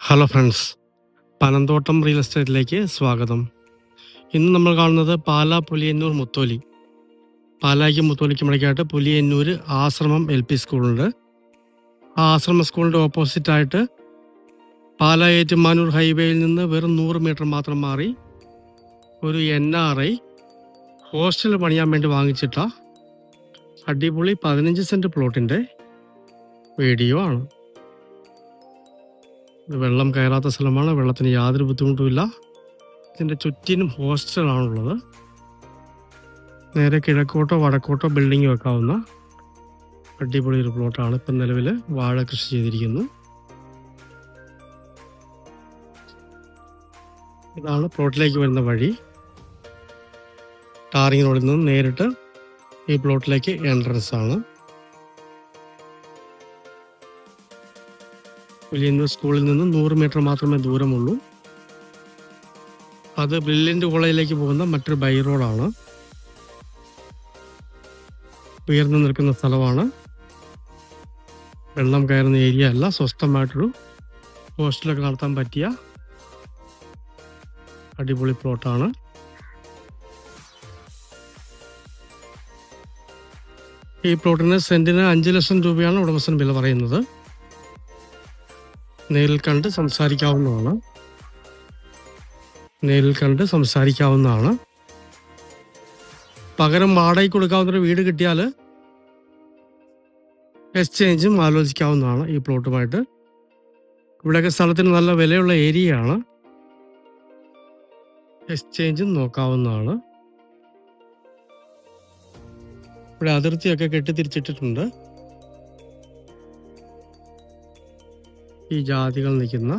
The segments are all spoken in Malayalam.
ഹലോ ഫ്രണ്ട്സ് പനന്തോട്ടം റിയൽ എസ്റ്റേറ്റിലേക്ക് സ്വാഗതം. ഇന്ന് നമ്മൾ കാണുന്നത് പാലാ പുലിയന്നൂർ മുത്തോലി. പാലായ്ക്കും മുത്തോലിക്കും ഇടയ്ക്കായിട്ട് പുലിയന്നൂർ ആശ്രമം എൽ പി സ്കൂളുണ്ട് ആ ആശ്രമ സ്കൂളിന്റെ ഓപ്പോസിറ്റായിട്ട് പാലാ ഏറ്റുമാനൂർ ഹൈവേയിൽ നിന്ന് വെറും നൂറ് മീറ്റർ മാത്രം മാറി ഒരു എൻ ആർ ഐ ഹോസ്റ്റൽ പണിയാൻ വേണ്ടി വാങ്ങിച്ചിട്ട അടിപൊളി പതിനഞ്ച് സെന്റ് പ്ലോട്ടിന്റെ വീഡിയോ ആണ്. വെള്ളം കയറാത്ത സ്ഥലമാണ്. വെള്ളത്തിന് യാതൊരു ബുദ്ധിമുട്ടുമില്ല. ഇതിന്റെ ചുറ്റിനും ഹോസ്റ്റലാണുള്ളത്. നേരെ കിഴക്കോട്ടോ വടക്കോട്ടോ ബിൽഡിംഗ് വെക്കാവുന്ന അടിപൊളി ഒരു പ്ലോട്ടാണ് ഇപ്പം നിലവിൽ വാഴ കൃഷി ചെയ്തിരിക്കുന്നു. ഇതാണ് പ്ലോട്ടിലേക്ക് വരുന്ന വഴി. ടാറിങ് റോഡിൽ നിന്ന് നേരിട്ട് ഈ പ്ലോട്ടിലേക്ക് എൻട്രൻസ് ആണ്. പുലിയന്നൂർ സ്കൂളിൽ നിന്ന് നൂറ് മീറ്റർ മാത്രമേ ദൂരമുള്ളൂ. അത് ബ്രില്യന്റ് കോളേജിലേക്ക് പോകുന്ന മറ്റൊരു ബൈ റോഡാണ്. ഉയർന്നു നിൽക്കുന്ന സ്ഥലമാണ്. വെള്ളം കയറുന്ന ഏരിയ അല്ല സ്വസ്ഥമായിട്ടൊരു ഹോസ്റ്റലൊക്കെ നടത്താൻ പറ്റിയ അടിപൊളി പ്ലോട്ടാണ്. ഈ പ്ലോട്ടിന് സെന്റിന് അഞ്ച് ലക്ഷം രൂപയാണ് ഉടമസ്ഥൻ വില പറയുന്നത്. നേരിൽ കണ്ട് സംസാരിക്കാവുന്നതാണ്. നേരിൽ കണ്ട് സംസാരിക്കാവുന്നതാണ്. പകരം വാടകയ്ക്ക് കൊടുക്കാവുന്ന ഒരു വീട് കിട്ടിയാൽ എക്സ്ചേഞ്ചും ആലോചിക്കാവുന്നതാണ് ഈ പ്ലോട്ടുമായിട്ട്. ഇവിടെയൊക്കെ സ്ഥലത്തിന് നല്ല വിലയുള്ള ഏരിയയാണ്. എക്സ്ചേഞ്ചും നോക്കാവുന്നതാണ്. ഇവിടെ അതിർത്തിയൊക്കെ കെട്ടിത്തിരിച്ചിട്ടിട്ടുണ്ട്. ഈ ജാതികൾ നിൽക്കുന്ന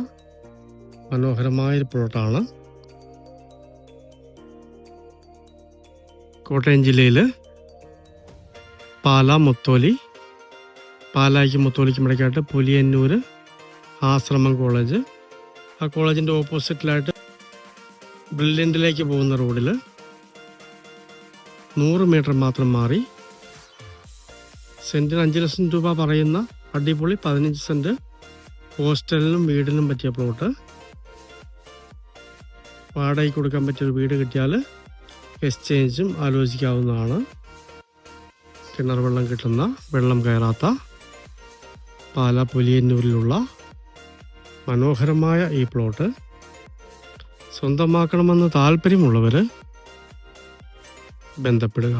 മനോഹരമായ ഒരു പ്ലോട്ടാണ് കോട്ടയം ജില്ലയിൽ പാല മുത്തോലി പാലായ്ക്കും മുത്തോലിക്കും ഇടയ്ക്കായിട്ട് പുലിയന്നൂർ ആശ്രമം കോളേജ് ആ കോളേജിന്റെ ഓപ്പോസിറ്റിലായിട്ട് ബ്രില്യന്റിലേക്ക് പോകുന്ന റോഡിൽ നൂറ് മീറ്റർ മാത്രം മാറി സെന്റിന് അഞ്ച് ലക്ഷം രൂപ പറയുന്ന അടിപൊളി പതിനഞ്ച് സെന്റ് ഹോസ്റ്റലിനും വീടിനും പറ്റിയ പ്ലോട്ട്. വാടകയ്ക്ക് കൊടുക്കാൻ പറ്റിയൊരു വീട് കിട്ടിയാൽ എക്സ്ചേഞ്ചും ആലോചിക്കാവുന്നതാണ്. കിണർ വെള്ളം കിട്ടുന്ന വെള്ളം കയറാത്ത പാല പുലിയന്നൂരിലുള്ള മനോഹരമായ ഈ പ്ലോട്ട്. സ്വന്തമാക്കണമെന്ന് താല്പര്യമുള്ളവർ ബന്ധപ്പെടുക.